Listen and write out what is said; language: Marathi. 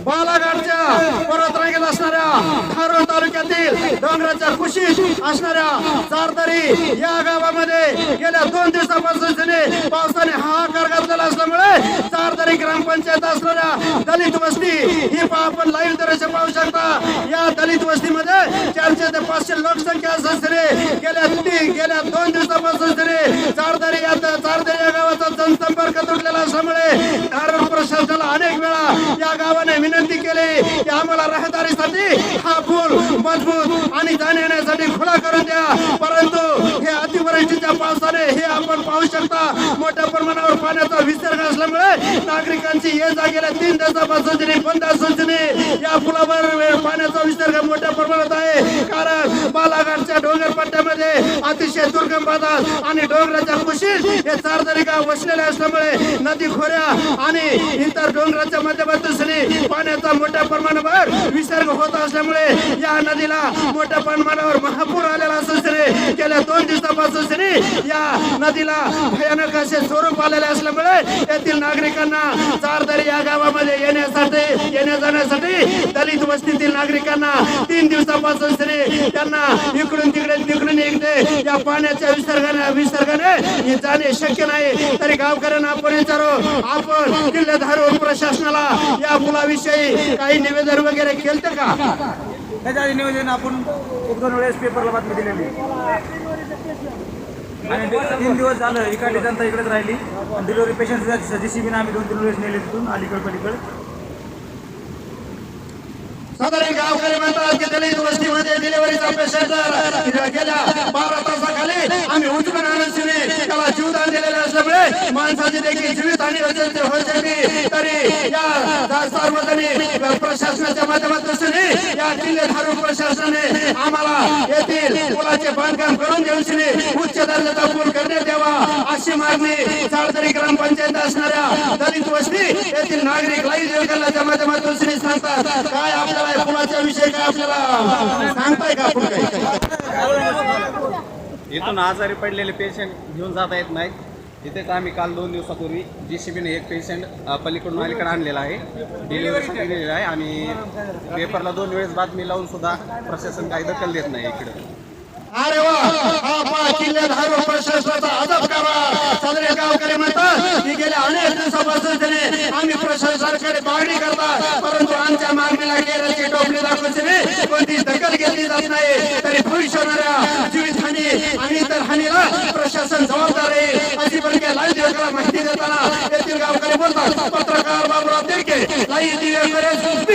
बालाघाटच्या पर्वतरांगेत असणाऱ्या खारोळ तालुक्यातील डोंगराच्या कुशीत असणाऱ्या चारदरी या गावामध्ये गेल्या दोन दिवसापासून तिने पावसाने हाहाकार घातलेला असल्यामुळे चारदरी ग्रामपंचायत असणाऱ्या दलित वस्ती ही आपण लाईव्ह दृश्य पाहू शकता. या दलित वस्तीमध्ये चारशे ते पाचशे लोकसंख्या असल्याने गेल्या गेल्या दोन दिवसापासून तिने चारदरी या गावाचा जनसंपर्क तुटलेला असल्यामुळे धारण प्रशासनाला अनेक वेळा या गावाने विनंती केली की आम्हाला रहदारीसाठी हा पूल मजबूत आणि जाण्या येण्यासाठी खुला करून द्या. परंतु हे अतिवृष्टीच्या पावसाने हे आपण पाहू शकता मोठ्या प्रमाणावर पाण्याचा विसर्ग असल्यामुळे नागरिकांची ये जा गेल्या तीन दिवसापासून बंद असून या पुलावर पाण्याचा विसर्ग मोठ्या प्रमाणात आहे कारण बालाघाटच्या डोंगर पट्ट्यामध्ये अतिशय दुर्गम भागात आणि डोंगराच्या कुशीत हे चारदरी गाव वसलेले असल्यामुळे नदी खोऱ्या आणि इतर डोंगराच्या माध्यमातून पाण्याचा मोठ्या प्रमाणावर विसर्ग होत असल्यामुळे या नदीला मोठ्या प्रमाणावर महापूर आलेला असून गेल्या दोन दिवसापासून या नदीला भयानक असे स्वरूप आलेले असल्यामुळे येथील नागरिकांना चारदरी या गावामध्ये येण्यासाठी येण्या जाण्यासाठी दलित वस्तीतील नागरिकांना तीन दिवसापासून सनी त्यांना इकडून तिकडे तिकडून इकडे या पाण्याच्या विसर्गाने विसर्गाने हे जाणे शक्य नाही. तरी गावकऱ्यांना आपण विचारू. आपण किल्ले धारूर प्रशासनाला या पुलाविषयी काही निवेदन वगैरे केलं का? त्याच्या नियोजन आपण एक दोन वेळेस पेपरला बातमी दिलेली. आणि तीन दिवस झालं इकडली जनता इकडेच राहिली. डिलिव्हरी पेशंट जीसीबीने आम्ही दोन तीन वेळेस नेले तिथून अलीकड पलीकडे. साधारण गावकरी म्हणतात की दलित वस्तीमध्ये डिलिव्हरीचा पेशंट जर केल्या बारा तासाखाली आम्ही उचलून आणून त्याला जीवदान दिलेले असल्यामुळे माणसाची देखील जीवित हानी होते तरी या सार्वजनिक प्रशासनाच्या माध्यमातून या किल्लेधारू प्रशासनाने आम्हाला येथील पुलाचे बांधकाम करून देऊन उच्च दर्जाचा पूल करण्यात यावा अशी मागणी चाळदरी ग्रामपंचायत असणाऱ्या दलित वस्ती येथील नागरिक लाईव्ह देवकरणाच्या माध्यमातून सांगतात. काय आपल्याला पुलाच्या विषयी काय आपल्याला सांगताय का आपण काही इथून आजारी पडलेले पेशंट घेऊन जाता येत नाहीत. इथेच आम्ही काल दोन दिवसापूर्वी जी सी बीने एक पेशंट पलीकडून अलीकडे आणलेला आहे. डिलिव्हरीसाठी दिलेला आहे. आणि पेपरला दोन वेळेस बातमी लावून सुद्धा प्रशासन काही दखल देत नाही इकडे. अरे वा! हा प्रशासनाचा अदब करा. साजरे गावकरी म्हणतात की गेल्या अनेक दिवसापासून त्याने आम्ही प्रशासनाकडे मागणी करतात परंतु आमच्या मागणीला केरळची टोपली दाखवून त्याने कोणती दखल घेतली जात नाही तरी भविष्य होणाऱ्या जीवित हानी आणि इतर हानीला प्रशासन जबाबदार आहे अशी पण लाईव्ह दिवसाला माहिती देताना येथील गावकरी बोलतात पत्रकार बाबुराव तिरके लाईव्ह दिव्यांकडे